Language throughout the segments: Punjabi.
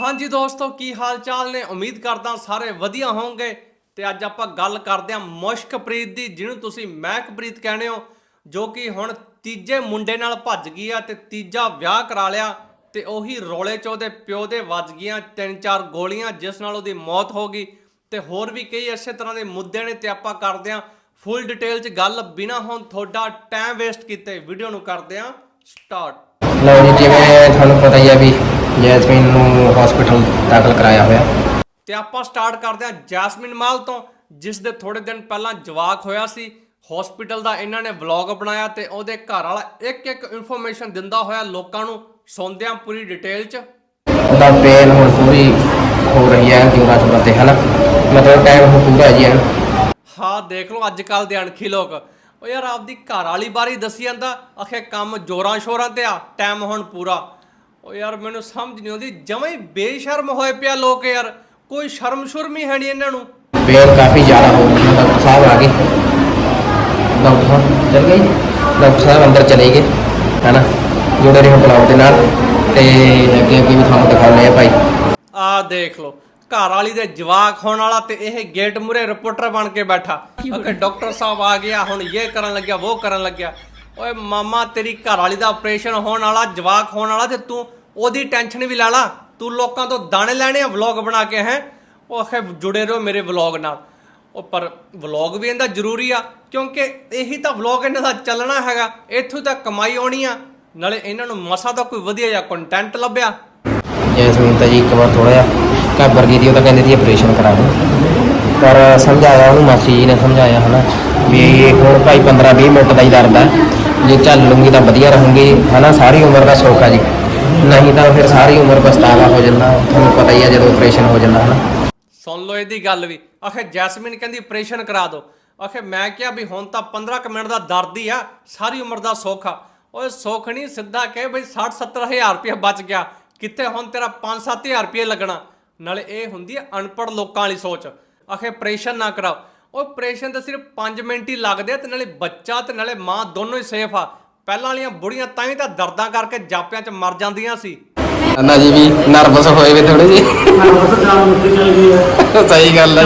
ਹਾਂਜੀ ਦੋਸਤੋ, ਕੀ ਹਾਲ ਚਾਲ ਨੇ? ਉਮੀਦ ਕਰਦਾ ਸਾਰੇ ਵਧੀਆ ਹੋਵੋਗੇ। ਤੇ ਅੱਜ ਆਪਾਂ ਗੱਲ ਕਰਦੇ ਹਾਂ ਮੁਸ਼ਕਪ੍ਰੀਤ ਦੀ, ਜਿਹਨੂੰ ਤੁਸੀਂ ਮਹਿਕਪ੍ਰੀਤ ਕਹਿੰਦੇ ਹੋ, ਜੋ ਕਿ ਹੁਣ ਤੀਜੇ ਮੁੰਡੇ ਨਾਲ ਭੱਜ ਗਈ ਆ ਤੇ ਤੀਜਾ ਵਿਆਹ ਕਰਾ ਲਿਆ ਤੇ ਉਹੀ ਰੋਲੇ ਚ ਉਹਦੇ ਪਿਓ ਦੇ ਵੱਜ ਗਈਆਂ ਤਿੰਨ ਚਾਰ ਗੋਲੀਆਂ, ਜਿਸ ਨਾਲ ਉਹਦੀ ਮੌਤ ਹੋ ਗਈ। ਤੇ ਹੋਰ ਵੀ ਕਈ ਇਸੇ ਤਰ੍ਹਾਂ ਦੇ ਮੁੱਦੇ ਨੇ ਤੇ ਆਪਾਂ ਕਰਦੇ ਹਾਂ ਫੁੱਲ ਡਿਟੇਲ ਚ ਗੱਲ। ਬਿਨਾ ਹੁਣ ਤੁਹਾਡਾ ਟਾਈਮ ਵੇਸਟ ਕੀਤੇ, ਵੀਡੀਓ ਨੂੰ ਕਰਦੇ ਹਾਂ ਸਟਾਰਟ। ਲਓ ਜੀ ਜਿਵੇਂ ਤੁਹਾਨੂੰ ਪਤਾ ਹੀ ਹੈ ਵੀ ਜੈਸਮੀਨ ਨੂੰ ਹਸਪੀਟਲ ਦਾਖਲ ਕਰਾਇਆ ਹੋਇਆ। ਤੇ ਆਪਾਂ ਸਟਾਰਟ ਕਰਦੇ ਹਾਂ ਜੈਸਮਿਨ ਮਾਲ ਤੋਂ ਜਿਸ ਦੇ ਥੋੜੇ ਦਿਨ ਪਹਿਲਾਂ ਜਵਾਕ ਹੋਇਆ ਸੀ। ਹਸਪੀਟਲ ਦਾ ਇਹਨਾਂ ਨੇ ਵਲੌਗ ਬਣਾਇਆ ਤੇ ਉਹਦੇ ਘਰ ਵਾਲਾ ਇੱਕ ਇੱਕ ਇਨਫੋਰਮੇਸ਼ਨ ਦਿੰਦਾ ਹੋਇਆ ਲੋਕਾਂ ਨੂੰ ਸੁਣਦੇ ਹਾਂ ਪੂਰੀ ਡਿਟੇਲ 'ਚ। ਉਹਦਾ ਪੇਨ ਹੁਣ ਪੂਰੀ ਹੋ ਰਹੀ ਹੈ ਜੋਰਾਂ ਸ਼ੋਰਾਂ ਤੇ ਹਨਾ? ਮਤਲਬ ਟਾਈਮ ਹੁਣ ਪੂਰਾ ਜੀ ਹੈ ਹਾਂ ਦੇਖ ਲਓ ਅੱਜ ਕੱਲ ਦੇ ਅਣਖੀ ਲੋਕ। ਉਹ ਯਾਰ ਆਪਦੀ ਘਰ ਵਾਲੀ ਬਾਰੇ ਦੱਸੀ ਜਾਂਦਾ। ਆਖੇ ਕੰਮ ਜੋਰਾਂ ਸ਼ੋਰਾਂ ਤੇ ਆ ਟਾਈਮ ਹੁਣ ਪੂਰਾ। ਉਹ ਯਾਰ ਮੈਨੂੰ ਸਮਝ ਨਹੀਂ ਆਉਂਦੀ ਜਮਾਂ ਹੀ ਬੇਸ਼ਰਮ ਹੋਏ ਪਿਆ ਲੋਕ ਯਾਰ। ਕੋਈ ਸ਼ਰਮ ਸ਼ੁਰਮ ਹੀ ਹੈ ਨਹੀਂ ਇਹਨਾਂ ਨੂੰ। ਪੇਨ ਕਾਫੀ ਜ਼ਿਆਦਾ ਹੋ ਗਈ ਡਾਕਟਰ ਸਾਹਿਬ ਆ ਗਏ। ਡਾਕਟਰ ਸਾਹਿਬ ਚਲ ਗਏ? ਡਾਕਟਰ ਸਾਹਿਬ ਅੰਦਰ ਚਲੇ ਗਏ ਹਨਾ? ਜੁੜੇ ਰਹੋ ਬਲੌਗ ਦੇ ਨਾਲ। ਤੇ ਅੱਗੇ ਅੱਗੇ ਵੀ ਤੁਹਾਨੂੰ ਦਿਖਾਉਂਦੇ ਆ ਭਾਈ। ਆ ਦੇਖ ਲਓ। ਘਰ ਵਾਲੀ ਦੇ ਜਵਾਕ ਹੋਣ ਵਾਲਾ ਤੇ ਇਹ ਗੇਟ ਮੁਰੇ ਰਿਪੋਰਟਰ ਬਣ ਕੇ ਬੈਠਾ। ਅਕੇ ਡਾਕਟਰ ਸਾਹਿਬ ਆ ਗਿਆ ਹੁਣ ਇਹ ਕਰਨ ਲੱਗਿਆ ਉਹ ਕਰਨ ਲੱਗਿਆ। ਓਏ ਮਾਮਾ ਤੇਰੀ ਘਰ ਵਾਲੀ ਦਾ ਆਪਰੇਸ਼ਨ ਹੋਣ ਵਾਲਾ ਜਵਾਕ ਹੋਣ ਵਾਲਾ ਤੇ ਤੂੰ ਉਹਦੀ ਟੈਨਸ਼ਨ ਵੀ ਲੈ ਲਾ। ਤੂੰ ਲੋਕਾਂ ਤੋਂ ਦਾਣੇ ਲੈਣੇ ਆ ਵਲੌਗ ਬਣਾ ਕੇ ਹੈ? ਉਹ ਆਖੇ ਜੁੜੇ ਰਹੋ ਮੇਰੇ ਵਲੌਗ ਨਾਲ। ਉਹ ਪਰ ਵਲੌਗ ਵੀ ਇਹਦਾ ਜ਼ਰੂਰੀ ਆ ਕਿਉਂਕਿ ਇਹੀ ਤਾਂ ਵਲੌਗ ਇਹਨਾਂ ਦਾ ਚੱਲਣਾ ਹੈਗਾ। ਇੱਥੋਂ ਤਾਂ ਕਮਾਈ ਆਉਣੀ ਆ। ਨਾਲੇ ਇਹਨਾਂ ਨੂੰ ਮਸਾ ਦਾ ਕੋਈ ਵਧੀਆ ਜਿਹਾ ਕੰਟੈਂਟ ਲੱਭਿਆ। ਜੈਸਮੀਨ ਤਾਂ ਜੀ ਇੱਕ ਵਾਰ ਥੋੜਾ ਜਿਹਾ ਘਬਰ ਗਈ ਸੀ ਉਹ ਤਾਂ ਕਹਿੰਦੀ ਸੀ ਆਪਰੇਸ਼ਨ ਕਰਾ ਦੋ। ਪਰ ਸਮਝਾਇਆ ਉਹਨੂੰ ਮਾਸੀ ਜੀ ਨੇ, ਸਮਝਾਇਆ ਹਨਾ, ਵੀ ਇਹ ਹੁਣ ਭਾਈ 15 20 ਮਿੰਟ ਦਾ ਹੀ ਦਰਦ ਹੈ ਜੇ ਚੱਲ ਲੂੰਗੀ ਤਾਂ ਵਧੀਆ ਰਹੂੰਗੀ, ਹਨਾ, ਸਾਰੀ ਉਮਰ ਦਾ ਸੌਖ ਜੀ। ਨਹੀਂ ਤਾਂ ਫਿਰ ਸਾਰੀ ਉਮਰ ਪਛਤਾਵਾ ਹੋ ਜਾਂਦਾ, ਤੁਹਾਨੂੰ ਪਤਾ ਹੀ ਆ ਜਦੋਂ ਆਪਰੇਸ਼ਨ ਹੋ ਜਾਂਦਾ, ਹਨਾ। ਸੁਣ ਲਓ ਇਹਦੀ ਗੱਲ ਵੀ। ਆਖੇ, ਜੈਸਮਿਨ ਕਹਿੰਦੀ ਆਪਰੇਸ਼ਨ ਕਰਾ ਦਿਓ ਆਖੇ, ਮੈਂ ਕਿਹਾ ਵੀ ਹੁਣ ਤਾਂ 15 ਕੁ ਮਿੰਟ ਦਾ ਦਰਦ ਹੀ ਆ, ਸਾਰੀ ਉਮਰ ਦਾ ਸੁੱਖ। ਆ ਓਏ, ਸੁੱਖ ਨਹੀਂ ਸਿੱਧਾ ਕਹੇ ਬਈ 60 70000 ਰੁਪਏ ਬਚ ਗਿਆ। ਕਿੱਥੇ ਹੁਣ ਤੇਰਾ 5-7000 ਰੁਪਏ ਲੱਗਣਾ? ਨਾਲੇ ਇਹ ਹੁੰਦੀ ਹੈ ਅਨਪੜ੍ਹ ਲੋਕਾਂ ਵਾਲੀ ਸੋਚ। ਆਖੇ ਆਪਰੇਸ਼ਨ ਨਾ ਕਰਾਓ। ਉਹ ਆਪਰੇਸ਼ਨ ਤਾਂ ਸਿਰਫ 5 ਮਿੰਟ ਹੀ ਲੱਗਦੇ ਆ ਤੇ ਨਾਲੇ ਬੱਚਾ ਤੇ ਨਾਲੇ ਮਾਂ ਦੋਨੋਂ ਹੀ ਸੇਫ ਆ। ਪਹਿਲਾਂ ਵਾਲੀਆਂ ਬੁੜੀਆਂ ਤਾਂ ਹੀ ਤਾਂ ਦਰਦਾਂ ਕਰਕੇ ਜਾਪਿਆਂ 'ਚ ਮਰ ਜਾਂਦੀਆਂ ਸੀ। ਅੰਨਾ ਜੀ ਵੀ ਨਰਵਸ ਹੋਏ ਵੇ ਥੋੜੇ ਜੀ ਸਹੀ ਗੱਲ ਹੈ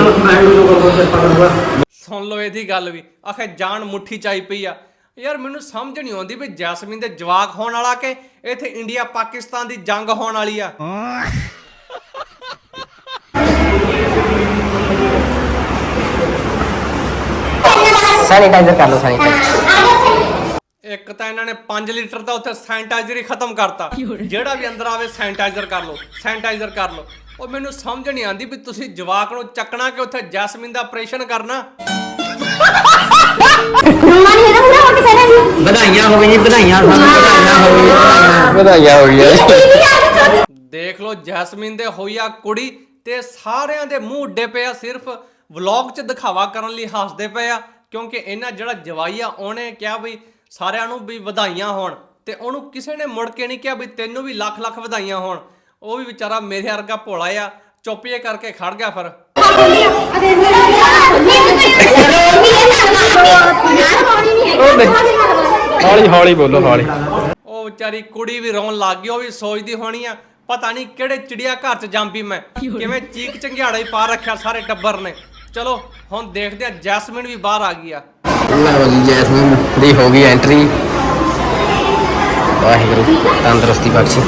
ਸੁਣ ਲਓ ਇਹਦੀ ਗੱਲ ਵੀ। ਆਖੇ ਜਾਨ ਮੁੱਠੀ ਚਾਈ ਪਈ ਆ। ਯਾਰ ਮੈਨੂੰ ਸਮਝ ਨਹੀਂ ਆਉਂਦੀ ਵੀ ਜੈਸਮੀਨ ਦੇ ਜਵਾਕ ਹੋਣ ਵਾਲਾ ਕਿ ਇੱਥੇ ਇੰਡੀਆ ਪਾਕਿਸਤਾਨ ਦੀ ਜੰਗ ਹੋਣ ਵਾਲੀ ਆ। ਸੈਨੀਟਾਈਜ਼ਰ ਕਰ ਲਓ ਸੈਨੀਟਾਈਜ਼ਰ ਇੱਕ ਤਾਂ ਇਹਨਾਂ ਨੇ 5 ਲੀਟਰ ਦਾ ਉੱਥੇ ਸੈਨੀਟਾਈਜ਼ਰ ਹੀ ਖਤਮ ਕਰਤਾ। ਜਿਹੜਾ ਵੀ ਅੰਦਰ ਆਵੇ ਸੈਨੀਟਾਈਜ਼ਰ ਕਰ ਲਓ ਸੈਨੀਟਾਈਜ਼ਰ ਕਰ ਲਓ। ਉਹ ਮੈਨੂੰ ਸਮਝ ਨਹੀਂ ਆਉਂਦੀ ਵੀ ਤੁਸੀਂ ਜਵਾਕ ਨੂੰ ਚੱਕਣਾ ਕਿ ਉੱਥੇ ਜੈਸਮੀਨ ਦਾ ਆਪਰੇਸ਼ਨ ਕਰਨਾ। ਰੋਣਾ ਨਹੀਂ ਇਹਦਾ ਪੂਰਾ ਹੋ ਕਿਸੇ ਨੇ ਵੀ ਵਧਾਈਆਂ ਹੋਵੇ ਜੀ ਵਧਾਈਆਂ ਸਾਨੂੰ ਵਧਾਈਆਂ ਹੋਵੇ ਵਧਾਈਆਂ। ਹੋ ਗਈਆਂ। ਦੇਖ ਲਓ ਜੈਸਮੀਨ ਦੇ ਹੋਈਆ ਕੁੜੀ ਤੇ ਸਾਰਿਆਂ ਦੇ ਮੂੰਹ ਉੱਡੇ ਪਏ ਆ ਸਿਰਫ ਵਲੌਗ 'ਚ ਦਿਖਾਵਾ ਕਰਨ ਲਈ ਹੱਸਦੇ ਪਏ ਆ। ਕਿਉਂਕਿ ਇਹਨਾਂ ਜਿਹੜਾ ਜਵਾਈ ਆ ਉਹਨੇ ਕਿਹਾ ਵੀ ਸਾਰਿਆਂ ਨੂੰ ਵੀ ਵਧਾਈਆਂ ਹੋਣ ਤੇ ਉਹਨੂੰ ਕਿਸੇ ਨੇ ਮੁੜ ਕੇ ਨਹੀਂ ਕਿਹਾ ਵੀ ਤੈਨੂੰ ਵੀ ਲੱਖ ਲੱਖ ਵਧਾਈਆਂ ਹੋਣ। ਉਹ ਵੀ ਵਿਚਾਰਾ ਮੇਰੇ ਵਰਗਾ ਭੋਲਾ ਆ ਚੁੱਪੀਏ ਕਰਕੇ ਖੜ ਗਿਆ ਫਿਰ। ਹੌਲੀ ਹੌਲੀ ਬੋਲੋ ਹੌਲੀ। ਉਹ ਵਿਚਾਰੀ ਕੁੜੀ ਵੀ ਰੋਣ ਲੱਗ ਗਈ ਉਹ ਵੀ ਸੋਚਦੀ ਹੋਣੀ ਆ ਪਤਾ ਨਹੀਂ ਕਿਹੜੇ ਚਿੜੀਆ ਘਰ 'ਚ ਜੰਮੀ ਮੈਂ। ਕਿਵੇਂ ਚੀਕ ਚੰਗਿਆੜਾ ਹੀ ਪਾ ਰੱਖਿਆ ਸਾਰੇ ਟੱਬਰ ਨੇ। ਚਲੋ ਹੁਣ ਦੇਖਦੇ ਆ ਜੈਸਮਿਨ ਵੀ ਬਾਹਰ ਆ ਗਈ ਆ। ਲਓ ਜੀ ਜੈਸਮੀਨ ਦੀ ਹੋ ਗਈ ਐਂਟਰੀ ਵਾਹਿਗੁਰੂ ਤੰਦਰੁਸਤੀ ਬਖਸ਼ੀ।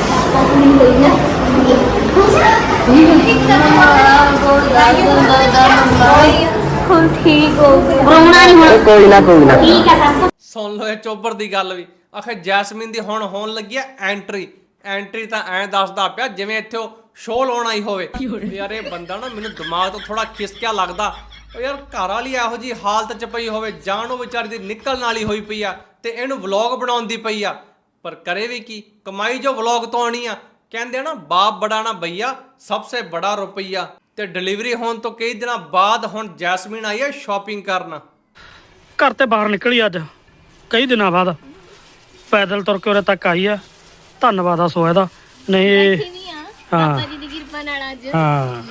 ਹੁਣ ਠੀਕ ਹੋ ਗਿਆ ਰੋਣਾ ਨਹੀਂ ਹੁਣ। ਕੋਈ ਨਾ ਕੋਈ ਨਾ। ਠੀਕ ਹੈ ਸਭ ਕੁਛ ਸੁਣ ਲਓ ਇਹ ਚੋਬਰ ਦੀ ਗੱਲ ਵੀ। ਆਖੇ ਜੈਸਮਿਨ ਦੀ ਹੁਣ ਹੋਣ ਲੱਗੀ ਆ ਐਂਟਰੀ ਐਂਟਰੀ ਤਾਂ ਐਂ ਦੱਸਦਾ ਪਿਆ ਜਿਵੇਂ ਇੱਥੇ ਉਹ ਸ਼ੋਅ ਲਾਉਣ ਆਈ ਹੋਵੇ। ਯਾਰ ਇਹ ਬੰਦਾ ਨਾ ਮੈਨੂੰ ਦਿਮਾਗ ਤੋਂ ਥੋੜਾ ਖਿਸਕਿਆ ਲੱਗਦਾ। ਉਹ ਯਾਰ ਘਰ ਵਾਲੀ ਇਹੋ ਜੀ ਹਾਲਤ 'ਚ ਪਈ ਹੋਵੇ ਜਾਨ ਉਹ ਵਿਚਾਰੀ ਦੀ ਨਿਕਲਣ ਵਾਲੀ ਹੋਈ ਪਈ ਆ ਤੇ ਇਹਨੂੰ ਵਲੌਗ ਬਣਾਉਣ ਦੀ ਪਈ ਆ। ਪਰ ਕਰੇ ਵੀ ਕੀ? ਕਮਾਈ ਜੋ ਵਲੌਗ ਤੋਂ ਆਣੀ ਆ। ਕਹਿੰਦੇ ਆ ਨਾ ਬਾਪ ਬੜਾ ਨਾ ਭਈਆ ਸਭ ਸੇ ਬੜਾ ਰੁਪਈਆ। ਤੇ ਡਿਲੀਵਰੀ ਹੋਣ ਤੋਂ ਕਈ ਦਿਨਾਂ ਬਾਅਦ ਹੁਣ ਜੈਸਮਿਨ ਆਈ ਹੈ ਸ਼ਾਪਿੰਗ ਕਰਨ। ਘਰ ਤੇ ਬਾਹਰ ਨਿਕਲੀ ਅੱਜ। ਕਈ ਦਿਨਾਂ ਬਾਅਦ। ਪੈਦਲ ਤੁਰ ਕੇ ਉਰੇ ਤੱਕ ਆਈ ਆ। ਧੰਨਵਾਦ ਆ ਸੋ ਇਹਦਾ। ਨਹੀਂ ਹਾਂ। ਬਾਬਾ ਜੀ ਦੀ ਕਿਰਪਾ ਨਾਲ ਅੱਜ। ਹਾਂ।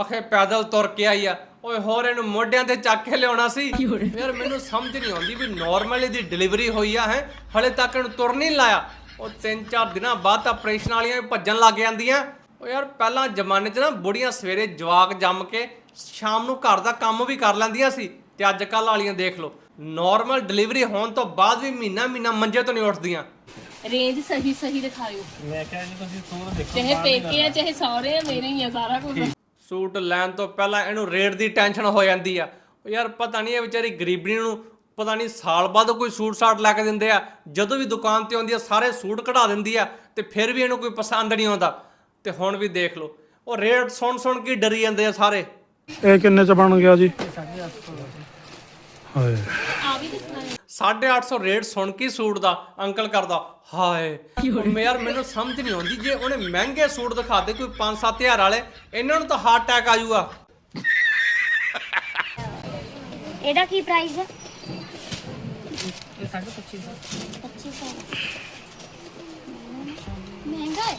ਆਖੇ ਪੈਦਲ ਤੁਰ ਕੇ ਆਈ ਆ। ਓਏ ਹੋਰ ਇਹਨੂੰ ਮੋਢਿਆਂ ਤੇ ਚੱਕ ਕੇ ਲਿਆਉਣਾ ਸੀ। ਯਾਰ ਮੈਨੂੰ ਸਮਝ ਨਹੀਂ ਆਉਂਦੀ ਵੀ ਨਾਰਮਲ ਇਹਦੀ ਡਿਲੀਵਰੀ ਹੋਈ ਆ ਹੈ। ਹਲੇ ਤੱਕ ਇਹਨੂੰ ਤੁਰ ਨਹੀਂ ਲਾਇਆ। ਉਹ ਤਿੰਨ ਚਾਰ ਦਿਨਾਂ ਬਾਅਦ ਤਾਂ ਆਪਰੇਸ਼ਨ ਵਾਲੀਆਂ ਵੀ ਭੱਜਣ ਲੱਗ ਜਾਂਦੀਆਂ। ਉਹ ਯਾਰ ਪਹਿਲਾਂ ਜ਼ਮਾਨੇ 'ਚ ਨਾ ਬੁੜੀਆਂ ਸਵੇਰੇ ਜਵਾਕ ਜੰਮ ਕੇ ਸ਼ਾਮ ਨੂੰ ਘਰ ਦਾ ਕੰਮ ਵੀ ਕਰ ਲੈਂਦੀਆਂ ਸੀ ਤੇ ਅੱਜ ਕੱਲ੍ਹ ਵਾਲੀਆਂ ਦੇਖ ਲਓ। ਨਾਰਮਲ ਡਿਲੀਵਰੀ ਹੋਣ ਤੋਂ ਬਾਅਦ ਵੀ ਮਹੀਨਾ ਮਹੀਨਾ ਮੰਜੇ ਤੋਂ ਨਹੀਂ ਉੱਠਦੀਆਂ। ਰੇਂਜ ਸਹੀ ਸਹੀ ਦਿਖਾਇਓ। ਮੈਂ ਕਹਿੰਦੀ ਤੁਸੀਂ ਸੂਟ ਦੇਖੋ ਚਾਹੇ ਪੇਕੇ ਆ ਚਾਹੇ ਸਹੁਰੇ ਆ ਮੇਰੇ ਹੀ ਆ ਸਾਰਾ ਕੁਝ ਸੂਟ ਲੈਣ ਤੋਂ ਪਹਿਲਾਂ ਇਹਨੂੰ ਰੇਟ ਦੀ ਟੈਨਸ਼ਨ ਹੋ ਜਾਂਦੀ ਆ। ਉਹ ਯਾਰ ਪਤਾ ਨਹੀਂ ਇਹ ਵਿਚਾਰੀ ਗਰੀਬਣੀ ਨੂੰ ਪਤਾ ਨਹੀਂ ਸਾਲ ਬਾਅਦ ਕੋਈ ਸੂਟ ਸਾਟ ਲੈ ਕੇ ਦਿੰਦੇ ਆ। ਜਦੋਂ ਵੀ ਦੁਕਾਨ ਤੇ ਆਉਂਦੀ ਆ ਸਾਰੇ ਸੂਟ ਕਢਾ ਦਿੰਦੀ ਆ ਤੇ ਫਿਰ ਵੀ ਇਹਨੂੰ ਕੋਈ ਪਸੰਦ ਨਹੀਂ ਆਉਂਦਾ। ਤੇ ਹੁਣ ਵੀ ਦੇਖ ਲਓ ਉਹ ਰੇਟ ਸੁਣ ਸੁਣ ਕੇ ਡਰੀ ਜਾਂਦੇ ਆ ਸਾਰੇ। ਇਹ ਕਿੰਨੇ ਚ ਬਣ ਗਿਆ ਜੀ? ਹਾਏ ਆ ਵੀ ਦਿਖਣਾ ਹੈ 850 ਰੇਟ ਸੁਣ ਕੇ ਸੂਟ ਦਾ ਅੰਕਲ ਕਰਦਾ ਹਾਏ। ਯਾਰ ਮੈਨੂੰ ਸਮਝ ਨਹੀਂ ਆਉਂਦੀ ਜੇ ਉਹਨੇ ਮਹਿੰਗੇ ਸੂਟ ਦਿਖਾਦੇ ਕੋਈ 5-7000 ਵਾਲੇ ਇਹਨਾਂ ਨੂੰ ਤਾਂ ਹਾਰਟ ਅਟੈਕ ਆ ਜਾਊਗਾ ਇਹਦਾ ਕੀ ਪ੍ਰਾਈਸ ਹੈ? ਇਹ 25 2500 ਮਹਿੰਗਾ ਹੈ?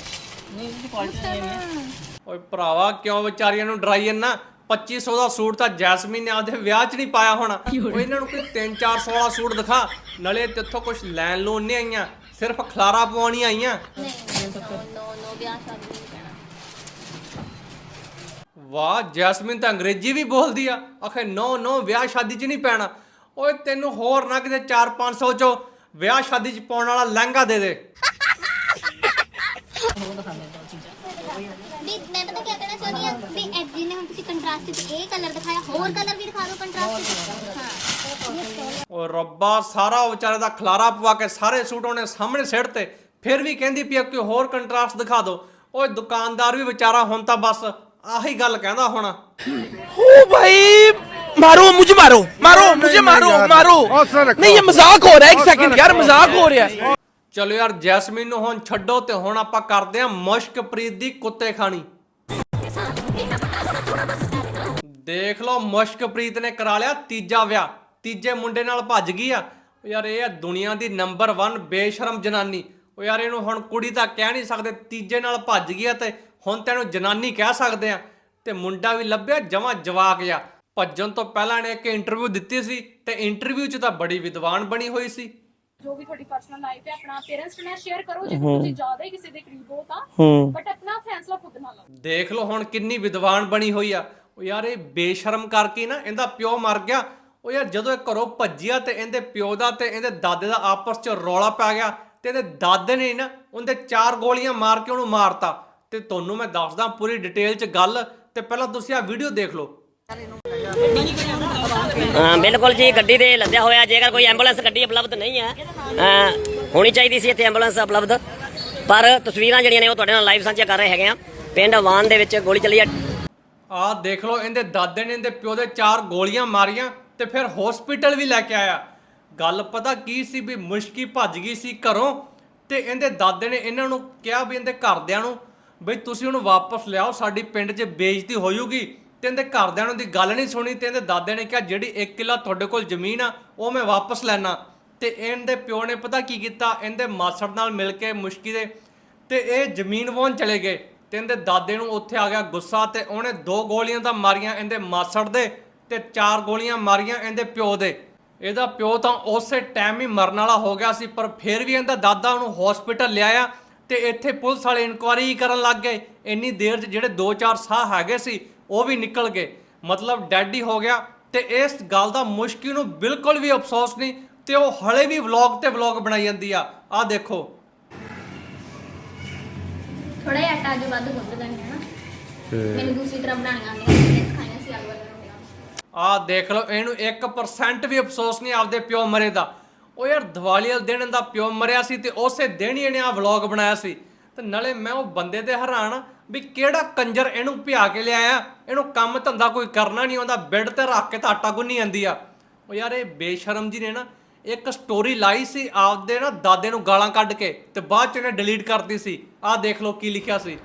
ਨਹੀਂ ਇਹਦੀ ਕੁਆਲਿਟੀ ਨਹੀਂ ਹੈ। ਓਏ ਭਰਾਵਾ ਕਿਉਂ ਵਿਚਾਰੀਆਂ ਨੂੰ ਡਰਾਈ ਜੰਨਾ 2500 ਦਾ ਸੂਟ ਤਾਂ ਜੈਸਮੀਨ ਨੇ ਆਪਦੇ ਵਿਆਹ 'ਚ ਨਹੀਂ ਪਾਇਆ ਹੋਣਾ। ਉਹ ਇਹਨਾਂ ਨੂੰ ਕੋਈ 3-400 ਵਾਲਾ ਸੂਟ ਦਿਖਾ। ਨਲੇ ਤੇਥੋਂ ਕੁਝ ਲੈਣ ਲੋਨ ਨਹੀਂ ਆਈਆਂ ਸਿਰਫ ਖਲਾਰਾ ਪਵਾਉਣੀਆਂ ਆਈਆਂ। ਵਾਹ ਜੈਸਮੀਨ ਤਾਂ ਅੰਗਰੇਜ਼ੀ ਵੀ ਬੋਲਦੀ ਆ। ਆਖੇ ਨੋ ਨੋ ਵਿਆਹ ਸ਼ਾਦੀ 'ਚ ਨਹੀਂ ਪੈਣਾ। ਓਏ ਤੈਨੂੰ ਹੋਰ ਨਾ ਕਿਤੇ 4-500 'ਚੋਂ ਵਿਆਹ ਸ਼ਾਦੀ 'ਚ ਪਾਉਣ ਵਾਲਾ ਲਹਿੰਗਾ ਦੇ ਦੇ। ਵੀ ਮੈਂ ਪਤਾ ਕੀ ਕਹਿਣਾ ਚਾਹੁੰਦੀ ਹਾਂ ਵੀ ਇਹ ਜਿਵੇਂ ਹੁਣ ਤੁਸੀਂ ਕੰਟਰਾਸਟ ਚ ਇਹ ਕਲਰ ਦਿਖਾਇਆ ਹੋਰ ਕਲਰ ਵੀ ਦਿਖਾ ਦਿਓ ਕੰਟਰਾਸਟ ਚ ਹਾਂ ਓ ਰੱਬਾ ਸਾਰਾ ਉਹ ਵਿਚਾਰੇ ਦਾ ਖਲਾਰਾ ਪਵਾ ਕੇ ਸਾਰੇ ਸੂਟ ਉਹਨੇ ਸਾਹਮਣੇ ਸਿੱਟ ਤੇ ਫਿਰ ਵੀ ਕਹਿੰਦੀ ਪਈ ਆ ਕੋਈ ਹੋਰ ਕੰਟਰਾਸਟ ਦਿਖਾ ਦਿਓ ਓਏ ਦੁਕਾਨਦਾਰ ਵੀ ਵਿਚਾਰਾ ਹੁਣ ਤਾਂ ਬਸ ਆਹੀ ਗੱਲ ਕਹਿੰਦਾ ਹੋਣਾ ओ भाई मारो मुझे मारो मारो मुझे मारो मारो नहीं ये मजाक हो रहा है एक सेकंड यार मजाक हो रहा है ਚਲੋ ਯਾਰ ਜੈਸਮੀਨ ਨੂੰ ਹੁਣ ਛੱਡੋ ਤੇ ਹੁਣ ਆਪਾਂ ਕਰਦੇ ਆਂ ਮੁਸ਼ਕਪ੍ਰੀਤ ਦੀ ਕੁੱਤੇ ਖਾਣੀ। ਦੇਖ ਲਓ ਮੁਸ਼ਕਪ੍ਰੀਤ ਨੇ ਕਰਾ ਲਿਆ ਤੀਜਾ ਵਿਆਹ। ਤੀਜੇ ਮੁੰਡੇ ਨਾਲ ਭੱਜ ਗਈ ਆ। ਯਾਰ ਇਹ ਆ ਦੁਨੀਆ ਦੀ ਨੰਬਰ 1 ਬੇਸ਼ਰਮ ਜਨਾਨੀ। ਉਹ ਯਾਰ ਇਹਨੂੰ ਹੁਣ ਕੁੜੀ ਤਾਂ ਕਹਿ ਨਹੀਂ ਸਕਦੇ, ਤੀਜੇ ਨਾਲ ਭੱਜ ਗਈ ਆ ਤੇ ਹੁਣ ਤੈਨੂੰ ਜਨਾਨੀ ਕਹਿ ਸਕਦੇ ਆ। ਤੇ ਮੁੰਡਾ ਵੀ ਲੱਭਿਆ, ਜਮਾਂ ਜਵਾਕ ਜਾ ਭੱਜਣ ਤੋਂ ਪਹਿਲਾਂ ਇਹਨੇ ਇੱਕ ਇੰਟਰਵਿਊ ਦਿੱਤੀ ਸੀ ਤੇ ਇੰਟਰਵਿਊ 'ਚ ਤਾਂ ਬੜੀ ਵਿਦਵਾਨ ਬਣੀ ਹੋਈ ਸੀ। ਜੋ ਵੀ ਤੁਹਾਡੀ ਪਰਸਨਲ ਲਾਈਫ ਹੈ ਆਪਣਾ ਪੇਰੈਂਟਸ ਨਾਲ ਸ਼ੇਅਰ ਕਰੋ ਜੇ ਤੁਸੀਂ ਜ਼ਿਆਦਾ ਹੀ ਕਿਸੇ ਦੇ ਕਰੀਬ ਹੋ ਤਾਂ। ਬਟ ਆਪਣਾ ਫੈਸਲਾ ਖੁਦ ਨਾਲ ਲਓ। ਦੇਖ ਲਓ ਹੁਣ ਕਿੰਨੀ ਵਿਦਵਾਨ ਬਣੀ ਹੋਈ ਆ। ਉਹ ਯਾਰ ਇਹ ਬੇਸ਼ਰਮ ਕਰਕੇ ਨਾ ਇਹਦਾ ਪਿਓ ਮਰ ਗਿਆ। ਉਹ ਯਾਰ ਜਦੋਂ ਇਹ ਘਰੋਂ ਭੱਜਿਆ ਤੇ ਇਹਦੇ ਪਿਓ ਦਾ ਤੇ ਇਹਦੇ ਦਾਦੇ ਦਾ ਆਪਸ 'ਚ ਰੌਲਾ ਪੈ ਗਿਆ ਤੇ ਇਹਦੇ ਦਾਦੇ ਨੇ ਨਾ ਉਹਦੇ ਚਾਰ ਗੋਲੀਆਂ ਮਾਰ ਕੇ ਉਹਨੂੰ ਮਾਰਤਾ। ਤੇ ਤੁਹਾਨੂੰ ਮੈਂ ਦੱਸਦਾ ਪੂਰੀ ਡਿਟੇਲ 'ਚ ਗੱਲ। ਤੇ ਪਹਿਲਾਂ ਤੁਸੀਂ ਆ ਵੀਡੀਓ ਦੇਖ ਲਓ। ਬਿਲਕੁਲ ਜੀ, ਗੱਡੀ ਦੇ ਲੱਦਿਆ ਹੋਇਆ। ਜੇਕਰ ਕੋਈ ਐਂਬੂਲੈਂਸ ਗੱਡੀ ਉਪਲਬਧ ਨਹੀਂ ਹੈ ਹੋਣੀ ਚਾਹੀਦੀ ਸੀ ਇੱਥੇ ਐਂਬੂਲੈਂਸ ਉਪਲਬਧ। ਪਰ ਤਸਵੀਰਾਂ ਜਿਹੜੀਆਂ ਨੇ ਉਹ ਤੁਹਾਡੇ ਨਾਲ ਲਾਈਵ ਸਾਂਝਾ ਕਰ ਰਹੇ ਹੈਗੇ ਆ ਪਿੰਡ ਵਾਨ ਦੇ ਵਿੱਚ ਗੋਲੀ ਚੱਲੀ ਆ ਆਹ ਦੇਖ ਲਓ, ਇਹਦੇ ਦਾਦੇ ਨੇ ਇਹਦੇ ਪਿਓ ਦੇ ਚਾਰ ਗੋਲੀਆਂ ਮਾਰੀਆਂ ਤੇ ਫਿਰ ਹਸਪੀਟਲ ਵੀ ਲੈ ਕੇ ਆਇਆ। ਗੱਲ ਪਤਾ ਕੀ ਸੀ ਵੀ ਮੁਸ਼ਕੀ ਭੱਜ ਗਈ ਸੀ ਘਰੋਂ ਤੇ ਇਹਦੇ ਦਾਦੇ ਨੇ ਇਹਨਾਂ ਨੂੰ ਕਿਹਾ ਵੀ ਇਹਦੇ ਘਰਦਿਆਂ ਨੂੰ, ਬਈ ਤੁਸੀਂ ਉਹਨੂੰ ਵਾਪਸ ਲਿਆਓ, ਸਾਡੀ ਪਿੰਡ 'ਚ ਬੇਇੱਜ਼ਤੀ ਹੋ ਤੇ ਇਹਦੇ ਘਰਦਿਆਂ ਨੂੰ ਦੀ ਗੱਲ ਨਹੀਂ ਸੁਣੀ ਤੇ ਇਹਦੇ ਦਾਦੇ ਨੇ ਕਿਹਾ, ਜਿਹੜੀ 1 ਕਿੱਲਾ ਤੁਹਾਡੇ ਕੋਲ ਜ਼ਮੀਨ ਆ, ਉਹ ਮੈਂ ਵਾਪਸ ਲੈਣਾ ਤੇ ਇਹਦੇ ਪਿਓ ਨੇ ਪਤਾ ਕੀ ਕੀਤਾ? ਇਹਦੇ ਮਾਸੜ ਨਾਲ ਮਿਲ ਕੇ ਮੁਸ਼ਕੀ ਦੇ ਤੇ ਇਹ ਜ਼ਮੀਨ ਵਾਹੁਣ ਚਲੇ ਗਏ ਤੇ ਇਹਦੇ ਦਾਦੇ ਨੂੰ ਉੱਥੇ ਆ ਗਿਆ ਗੁੱਸਾ ਤੇ ਉਹਨੇ ਦੋ ਗੋਲੀਆਂ ਤਾਂ ਮਾਰੀਆਂ ਇਹਦੇ ਮਾਸੜ ਦੇ ਤੇ ਚਾਰ ਗੋਲੀਆਂ ਮਾਰੀਆਂ ਇਹਦੇ ਪਿਓ ਦੇ। ਇਹਦਾ ਪਿਓ ਤਾਂ ਉਸੇ ਟਾਈਮ ਹੀ ਮਰਨ ਵਾਲਾ ਹੋ ਗਿਆ ਸੀ, ਪਰ ਫਿਰ ਵੀ ਇਹਦਾ ਦਾਦਾ ਉਹਨੂੰ ਹਸਪੀਟਲ ਲਿਆਇਆ ਤੇ ਇੱਥੇ ਪੁਲਿਸ ਵਾਲੇ ਇਨਕੁਆਇਰੀ ਕਰਨ ਲੱਗ ਗਏ। ਇੰਨੀ ਦੇਰ 'ਚ ਜਿਹੜੇ 2-4 ਸਾਹ ਹੈਗੇ ਸੀ ਉਹ ਵੀ ਨਿਕਲ ਗਏ। ਮਤਲਬ ਡੈਡ ਹੀ ਹੋ ਗਿਆ ਤੇ ਇਸ ਗੱਲ ਦਾ ਮੁਸ਼ਕਿਲ ਨੂੰ ਬਿਲਕੁਲ ਵੀ ਅਫਸੋਸ ਨਹੀਂ ਤੇ ਉਹ ਹਲੇ ਵੀ ਵਲੌਗ ਤੇ ਵਲੌਗ ਬਣਾਈ ਜਾਂਦੀ ਆ। ਆਹ ਦੇਖੋ। ਥੋੜਾ ਜਿਹਾ ਆਟਾ ਅੱਜ ਵੱਧ ਗੁੰਦ ਲੈਣਾ ਹੈ ਨਾ। ਮੈਨੂੰ ਦੂਸਰੀ ਤਰ੍ਹਾਂ ਬਣਾਉਣੀਆਂ ਆਉਂਦੀਆਂ ਨੇ ਖਾਈਆਂ ਸੀ ਆਲੂ ਵਾਲੀਆਂ ਰੋਟੀਆਂ। ਆਹ ਦੇਖ ਲਓ ਇਹਨੂੰ 1% ਵੀ ਅਫਸੋਸ ਨਹੀਂ ਆਪਦੇ ਪਿਓ ਮਰੇ ਦਾ। ਉਹ ਯਾਰ ਦੀਵਾਲੀ ਵਾਲੇ ਦਿਨ ਇਹਦਾ ਪਿਓ ਮਰਿਆ ਸੀ ਤੇ ਉਸੇ ਦਿਨ ਹੀ ਇਹਨੇ ਆ ਵਲੌਗ ਬਣਾਇਆ ਸੀ। ਤੇ ਨਾਲੇ ਮੈਂ ਉਹ ਬੰਦੇ ਤੇ ਹੈਰਾਨ ਆ ਵੀ ਕਿਹੜਾ ਕੰਜਰ ਇਹਨੂੰ ਭਿਆ ਕੇ ਲਿਆਇਆ? ਇਹਨੂੰ ਕੰਮ ਧੰਦਾ ਕੋਈ ਕਰਨਾ ਨਹੀਂ ਆਉਂਦਾ ਬੈੱਡ ਤੇ ਰੱਖ ਕੇ ਤਾਂ ਆਟਾ ਗੁੰਨੀ ਜਾਂਦੀ ਆ। ਉਹ ਯਾਰ ਇਹ ਬੇਸ਼ਰਮ ਜੀ ਨੇ ਨਾ ਇੱਕ ਸਟੋਰੀ ਲਾਈ ਸੀ ਆਪਦੇ ਨਾ ਦਾਦੇ ਨੂੰ ਗਾਲਾਂ ਕੱਢ ਕੇ ਤੇ ਬਾਅਦ ਚ ਇਹਨੇ ਡਿਲੀਟ ਕਰਤੀ ਸੀ। ਆਹ ਦੇਖ ਲਓ ਕੀ ਲਿਖਿਆ ਸੀ।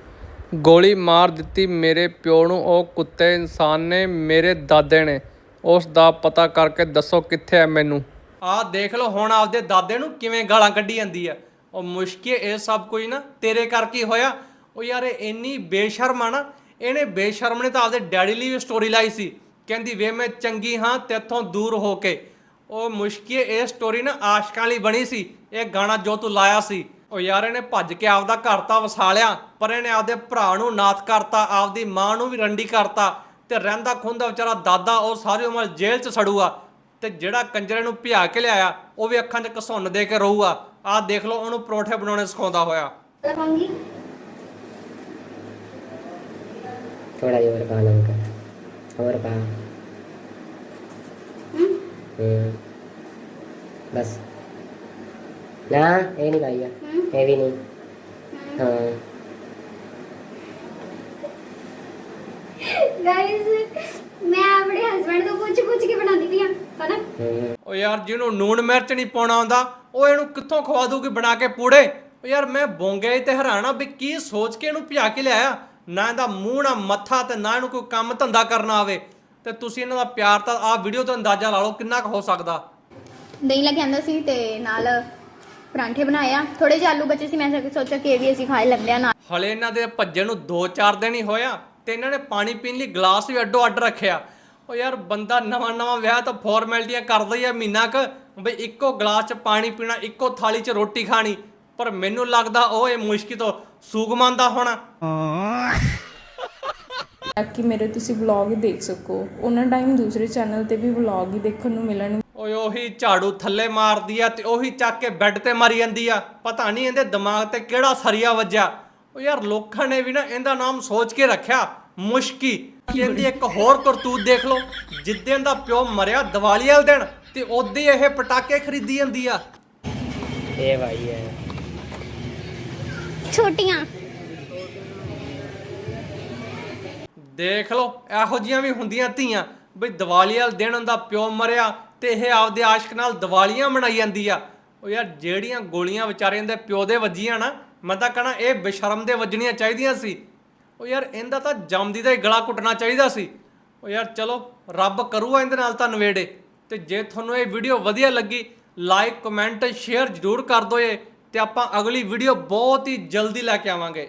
ਗੋਲੀ ਮਾਰ ਦਿੱਤੀ ਮੇਰੇ ਪਿਓ ਨੂੰ ਉਹ ਕੁੱਤੇ ਇਨਸਾਨ ਨੇ ਮੇਰੇ ਦਾਦੇ ਨੇ। ਉਸ ਦਾ ਪਤਾ ਕਰਕੇ ਦੱਸੋ ਕਿੱਥੇ ਹੈ ਮੈਨੂੰ। ਆਹ ਦੇਖ ਲਓ ਹੁਣ ਆਪਦੇ ਦਾਦੇ ਨੂੰ ਕਿਵੇਂ ਗਾਲਾਂ ਕੱਢੀ ਜਾਂਦੀ ਆ। ਉਹ ਮੁਸ਼ਕਿਲ ਇਹ ਸਭ ਕੁਝ ਨਾ ਤੇਰੇ ਕਰਕੇ ਹੀ ਹੋਇਆ। ਉਹ ਯਾਰ ਇਹ ਇੰਨੀ ਬੇਸ਼ਰਮ ਆ ਨਾ, ਇਹਨੇ ਬੇਸ਼ਰਮ ਨੇ ਤਾਂ ਆਪਦੇ ਡੈਡੀ ਲਈ ਵੀ ਸਟੋਰੀ ਲਾਈ ਸੀ। ਕਹਿੰਦੀ, ਵੇ, ਮੈਂ ਚੰਗੀ ਹਾਂ, ਤੇਥੋਂ ਦੂਰ ਹੋ ਕੇ। ਉਹ ਮੁਸ਼ਕਿਲ ਇਹ ਸਟੋਰੀ ਨਾ ਆਸ਼ਕਾਂ ਲਈ ਬਣੀ ਸੀ। ਇਹ ਗਾਣਾ ਜੋ ਤੂੰ ਲਾਇਆ ਸੀ। ਉਹ ਯਾਰ ਇਹਨੇ ਭੱਜ ਕੇ ਆਪਦਾ ਘਰ ਤਾਂ ਵਸਾ ਲਿਆ, ਪਰ ਇਹਨੇ ਆਪਦੇ ਭਰਾ ਨੂੰ ਨਾਥ ਕਰਤਾ, ਆਪਦੀ ਮਾਂ ਨੂੰ ਵੀ ਰੰਡੀ ਕਰਤਾ ਤੇ ਰਹਿੰਦਾ ਖੁੰਦਾ ਵਿਚਾਰਾ ਦਾਦਾ, ਉਹ ਸਾਰੀ ਉਮਰ ਜੇਲ੍ਹ 'ਚ ਸੜੂਗਾ ਤੇ ਜਿਹੜਾ ਕੰਜਰੇ ਨੂੰ ਭਿਆ ਕੇ ਲਿਆਇਆ, ਉਹ ਵੀ ਅੱਖਾਂ 'ਚ ਘਸੁੰਨ ਦੇ ਕੇ ਰਹੂਗਾ ਆਹ ਦੇਖ ਲਓ, ਉਹਨੂੰ ਪਰੌਠੇ ਬਣਾਉਣੇ ਸਿਖਾਉਂਦਾ ਹੋਇਆ। थोड़ा ही और कहा लंका और कहा हम्म बस ना ये नहीं खाइएगा ये भी नहीं हाँ गाइस मैं अपने हस्बैंड को पूछ पूछ के बनाती थी पता हम्म ਉਹ ਯਾਰ ਜਿਹਨੂੰ ਨੂਣ ਮਿਰਚ ਨਹੀਂ ਪਾਉਣਾ ਆਉਂਦਾ ਉਹ ਇਹਨੂੰ ਕਿੱਥੋਂ ਖਵਾ ਦੂਗੀ ਬਣਾ ਕੇ ਪੂੜੇ ਉਹ ਯਾਰ ਮੈਂ ਬੋਂਗੇ ਹੀ ਤੇ ਹੈਰਾਨਾ ਵੀ ਕੀ ਸੋਚ ਕੇ ਇਹਨੂੰ ਭਿਆ ਕੇ ਲਿਆਇਆ ਨਾ ਇਹਦਾ ਮੂੰਹ ਨਾ ਮੱਥਾ ਤੇ ਨਾ ਇਹਨੂੰ ਕੋਈ ਕੰਮ ਧੰਦਾ ਕਰਨਾ ਆਵੇ। ਤੇ ਤੁਸੀਂ ਇਹਨਾਂ ਦਾ ਪਿਆਰ ਤਾਂ ਆਹ ਵੀਡੀਓ ਤੋਂ ਅੰਦਾਜ਼ਾ ਲਾ ਲਓ ਕਿੰਨਾ ਕੁ ਹੋ ਸਕਦਾ। ਦਹੀਂ ਲੈ ਕੇ ਆਂਦਾ ਸੀ ਤੇ ਨਾਲ ਪਰਾਂਠੇ ਬਣਾਏ ਆ ਥੋੜੇ ਜਿਹੇ ਆਲੂ ਬਚੇ ਸੀ ਮੈਂ ਸੋਚਿਆ ਕਿ ਇਹ ਵੀ ਅਸੀਂ ਖਾਏ ਲੈਂਦੇ ਆ ਨਾਲ। ਹਲੇ ਇਹਨਾਂ ਦੇ ਭੱਜੇ ਨੂੰ 2-4 ਦਿਨ ਹੀ ਹੋਇਆ ਤੇ ਇਹਨਾਂ ਨੇ ਪਾਣੀ ਪੀਣ ਲਈ ਗਲਾਸ ਵੀ ਅੱਡੋ ਅੱਡ ਰੱਖਿਆ। ਉਹ ਯਾਰ ਬੰਦਾ ਨਵਾਂ ਨਵਾਂ ਵਿਆਹ ਤਾਂ ਫਾਰਮੈਲਿਟੀਆਂ ਕਰਦਾ ਹੀ ਆ ਮਹੀਨਾ ਕ। ਬਈ ਇੱਕੋ ਗਲਾਸ 'ਚ ਪਾਣੀ ਪੀਣਾ ਇੱਕੋ ਥਾਲੀ 'ਚ ਰੋਟੀ ਖਾਣੀ। ਪਰ ਮੈਨੂੰ ਲੱਗਦਾ ਉਹ ਇਹ ਮੁਸ਼ਕਿਲ ਤੋਂ ਸੂਗਮਨ ਦਾ ਹੋਣਾ। ਕਿ ਮੇਰੇ ਤੁਸੀਂ ਵਲੌਗ ਦੇਖ ਸਕੋ। ਉਹਨਾਂ ਟਾਈਮ ਦੂਸਰੇ ਚੈਨਲ ਤੇ ਵੀ ਵਲੌਗ ਹੀ ਦੇਖਣ ਨੂੰ ਮਿਲਣਗੇ ਓਏ ਉਹੀ ਝਾੜੂ ਥੱਲੇ ਮਾਰਦੀ ਆ ਤੇ ਉਹੀ ਚੱਕ ਕੇ ਬੈੱਡ ਤੇ ਮਾਰੀ ਜਾਂਦੀ ਆ। ਪਤਾ ਨਹੀਂ ਇਹਦੇ ਦਿਮਾਗ ਤੇ ਕਿਹੜਾ ਸਰੀਆ ਵੱਜਿਆ। ਓ ਯਾਰ ਲੋਕਾਂ ਨੇ ਵੀ ਨਾ ਇਹਦਾ ਨਾਮ ਸੋਚ ਕੇ ਰੱਖਿਆ। ਮੁਸ਼ਕੀ। ਕਹਿੰਦੀ ਇੱਕ ਹੋਰ ਕਰਤੂਤ ਦੇਖ ਲਓ। ਜਿੱਦਣ ਦਾ ਪਿਓ ਮਰਿਆ ਦੀਵਾਲੀ ਵਾਲੇ ਦਿਨ ਤੇ ਉਦੋਂ ਇਹ ਪਟਾਕੇ ਖਰੀਦੀ ਜਾਂਦੀ ਆ। ਇਹ ਭਾਈ ਹੈ ਛੋਟੀਆਂ। ਦੇਖ ਲਓ, ਇਹੋ ਜੀਆਂ ਵੀ ਹੁੰਦੀਆਂ ਧੀਆਂ। ਬਈ ਦੀਵਾਲੀ ਵਾਲੇ ਦਿਨ ਹੁੰਦਾ ਪਿਓ ਮਰਿਆ ਤੇ ਇਹ ਆਪਦੇ ਆਸ਼ਕ ਨਾਲ ਦੀਵਾਲੀਆਂ ਮਨਾਈ ਜਾਂਦੀ ਆ। ਉਹ ਯਾਰ ਜਿਹੜੀਆਂ ਗੋਲੀਆਂ ਵਿਚਾਰਿਆਂ ਦੇ ਪਿਓ ਦੇ ਵੱਜੀਆਂ ਨਾ, ਮੈਂ ਤਾਂ ਕਹਣਾ ਇਹ ਬੇਸ਼ਰਮ ਦੇ ਵੱਜਣੀਆਂ ਚਾਹੀਦੀਆਂ ਸੀ। ਉਹ ਯਾਰ ਇਹਦਾ ਤਾਂ ਜੰਮਦੀ ਦਾ ਹੀ ਗਲਾ ਘੁੱਟਣਾ ਚਾਹੀਦਾ ਸੀ। ਉਹ ਯਾਰ ਚਲੋ, ਰੱਬ ਕਰੂਗਾ ਇਹਦੇ ਨਾਲ ਤਾਂ ਨਵੇੜੇ। ਤੇ ਜੇ ਤੁਹਾਨੂੰ ਇਹ ਵੀਡੀਓ ਵਧੀਆ ਲੱਗੀ ਲਾਈਕ ਕਮੈਂਟ ਸ਼ੇਅਰ ਜ਼ਰੂਰ ਕਰ ਦਿਓ ਏ ਤੇ ਆਪਾਂ ਅਗਲੀ ਵੀਡੀਓ ਬਹੁਤ ਹੀ ਜਲਦੀ ਲੈ ਕੇ ਆਵਾਂਗੇ।